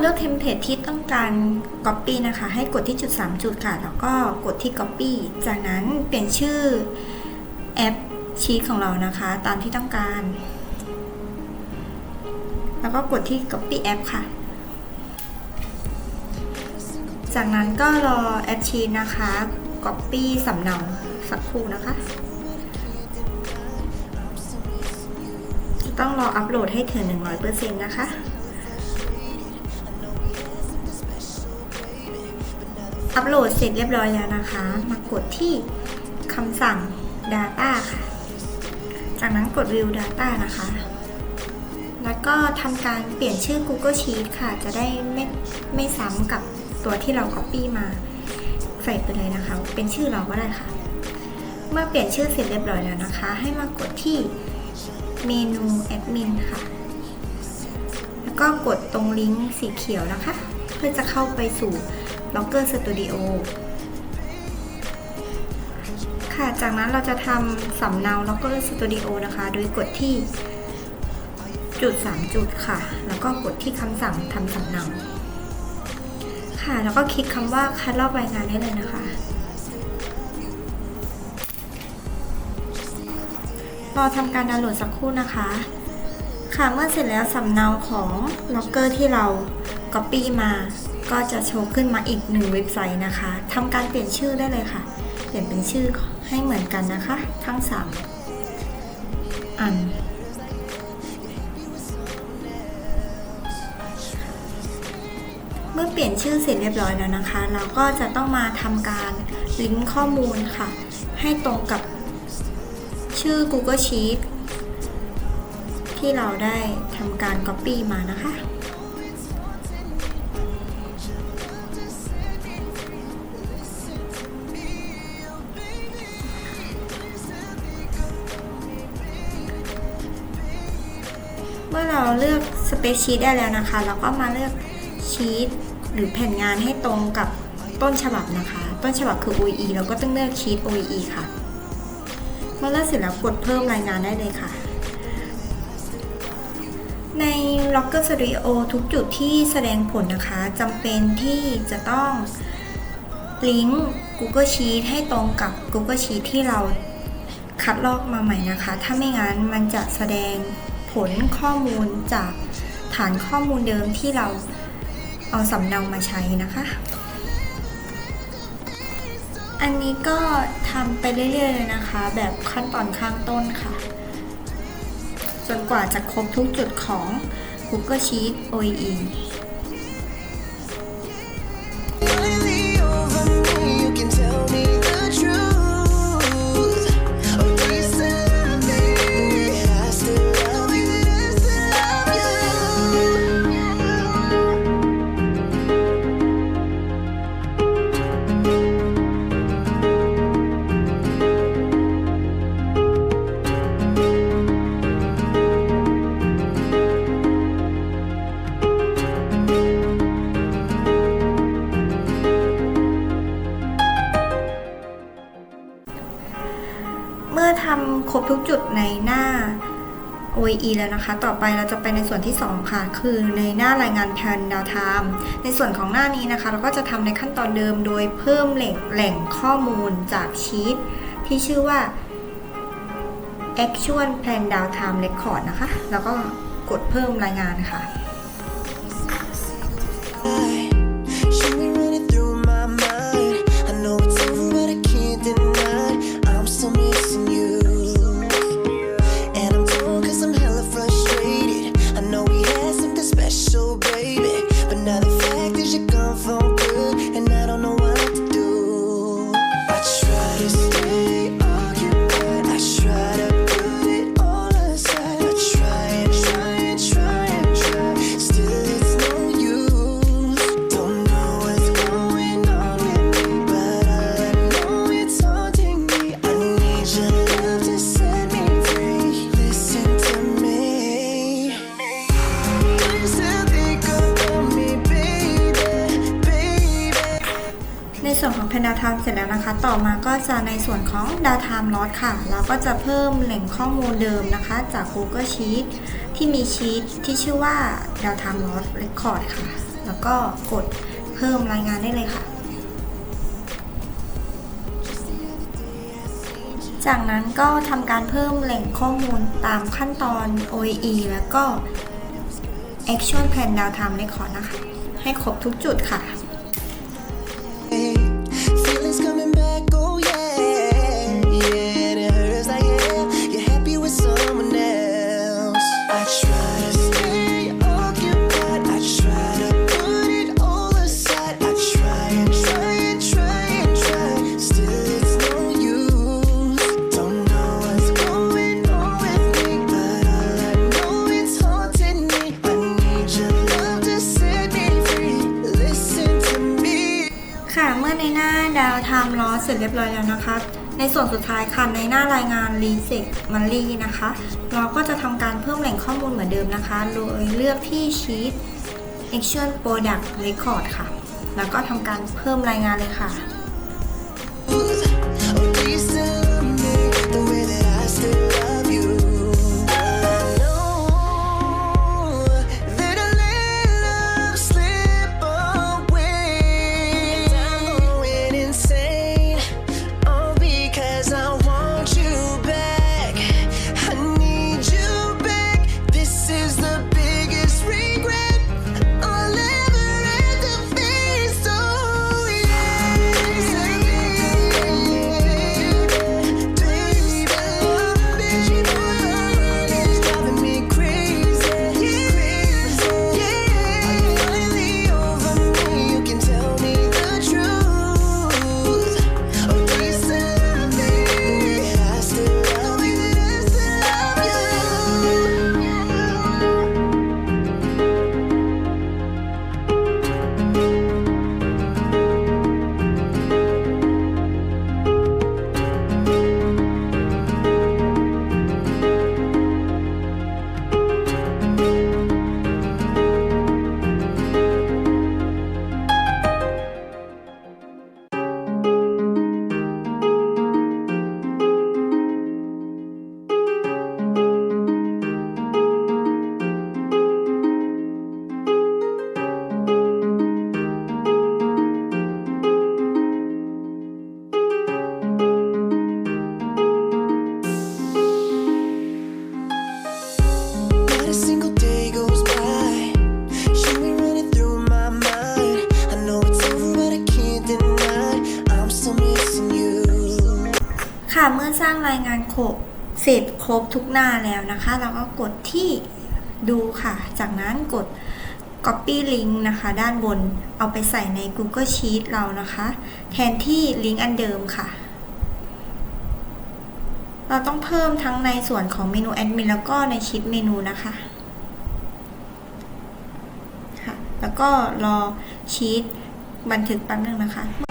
เลือกเทมเพลตที่ต้องการ Copy นะคะ ให้กดที่จุด 3 จุดค่ะ แล้วก็กดที่ Copy จากนั้นเปลี่ยนชื่อแอปชีทของเรานะคะ ตามที่ต้องการ แล้วก็กดที่ Copy App ค่ะ จากนั้นก็รอแอปชีทนะคะ Copy สำเนาสักครู่นะคะจะต้องรออัปโหลดให้ถึง 100%นะคะ อัปโหลดเสร็จเรียบร้อยแล้วนะคะ มากดที่คำสั่ง Data ค่ะ จากนั้นกด View Data นะคะ แล้วก็ทำการเปลี่ยนชื่อ Google Sheet ค่ะ จะได้ไม่ไม่ซ้ำกับตัวที่เรา Copy มาใส่ไปเลยนะคะ เป็นชื่อเราก็ได้ค่ะ เมื่อเปลี่ยนชื่อเสร็จเรียบร้อยแล้วนะคะ ให้มากดที่เมนูแอดมินค่ะ แล้วก็กดตรงลิงก์สีเขียวนะคะ เพื่อจะเข้าไปสู่ Logger Studio ค่ะ จากนั้นเราจะทำสำเนา Logger Studio นะคะ โดยกดที่จุด 3 จุดค่ะ แล้วก็กดที่คำสั่งทำสำเนาค่ะ แล้วก็คลิกคำว่าคัดลอกรายงานได้เลยนะคะ รอทำการดาวน์โหลดสักครู่นะคะ ค่ะ เมื่อเสร็จแล้วสำเนาของล็อกเกอร์ที่เรา Copy มา ก็จะโชว์ขึ้นมาอีกหนึ่งเว็บไซต์นะคะทำการเปลี่ยนชื่อได้เลยค่ะ เปลี่ยนเป็นชื่อให้เหมือนกันนะคะ ทั้ง 3 อัน เมื่อเปลี่ยนชื่อเสร็จเรียบร้อยแล้วนะคะ เราก็จะต้องมาทำการลิงก์ข้อมูลค่ะ ให้ตรงกับชื่อ Google Sheet ที่เราได้ทำการ Copy มานะคะ มื่อเราเลือก Space Sheet ได้แล้วนะคะ เราก็มาเลือกชีตหรือแผ่นงานให้ตรงกับต้นฉบับนะคะ ต้นฉบับคือ OE เราก็ต้องเลือกชีต OE ค่ะ เมื่อเลือกเสร็จแล้วกดเพิ่มรายงานได้เลยค่ะ ใน Logger Studio ทุกจุดที่แสดงผลนะคะจำเป็นที่จะต้องลิงก์ Google Sheet ให้ตรงกับ Google Sheet ที่เราคัดลอกมาใหม่นะคะ ถ้าไม่งั้นมันจะแสดง ผลข้อมูลจากฐานข้อมูลเดิมที่เราเอาสำเนามาใช้นะคะ อันนี้ก็ทำไปเรื่อยๆเลยนะคะ แบบขั้นตอนข้างต้นค่ะ จนกว่าจะครบทุกจุดของ Google Sheet OEE ในหน้า O/E แล้วนะคะ ต่อไปเราจะไปในส่วนที่ 2 ค่ะ คือในหน้ารายงานแผนดาวไทม์ในส่วนของหน้านี้นะคะ เราก็จะทำในขั้นตอนเดิมโดยเพิ่มแหล่งแหล่งข้อมูลจากชีตที่ชื่อว่า Actual Plan Downtime Record นะคะ แล้วก็กดเพิ่มรายงานค่ะ baby. ส่วนของ Plan Downtime เสร็จแล้วนะคะ ต่อมาก็จะในส่วนของ Downtime l o s ค่ะ เราก็จะเพิ่มแหล่งข้อมูลเดิมนะคะ จาก Google Sheet ที่มีชีตที่ชื่อว่า Downtime l o s Record ค่ะ แล้วก็กดเพิ่มรายงานได้เลยค่ะ จากนั้นก็ทำการเพิ่มแหล่งข้อมูลตามขั้นตอน OEE แล้วก็ Action Plan Downtime Record นะคะ ให้ครบทุกจุดค่ะ เสร็จเรียบร้อยแล้วนะคะ ในส่วนสุดท้ายค่ะในหน้ารายงานรีเซ็ตมันรีนะคะ เราก็จะทำการเพิ่มแหล่งข้อมูลเหมือนเดิมนะคะ โดยเลือกที่ชีต Action Product Record ค่ะ แล้วก็ทำการเพิ่มรายงานเลยค่ะ เมื่อสร้างรายงานครบเสร็จครบทุกหน้าแล้วนะคะ เราก็กดที่ดูค่ะ จากนั้นกด copy link นะคะ ด้านบนเอาไปใส่ใน Google Sheet เรานะคะ แทนที่ลิงก์อันเดิมค่ะ เราต้องเพิ่มทั้งในส่วนของเมนูแอดมินแล้วก็ในชีตเมนูนะคะค่ะ แล้วก็รอชีตบันทึกแป๊บนึงนะคะ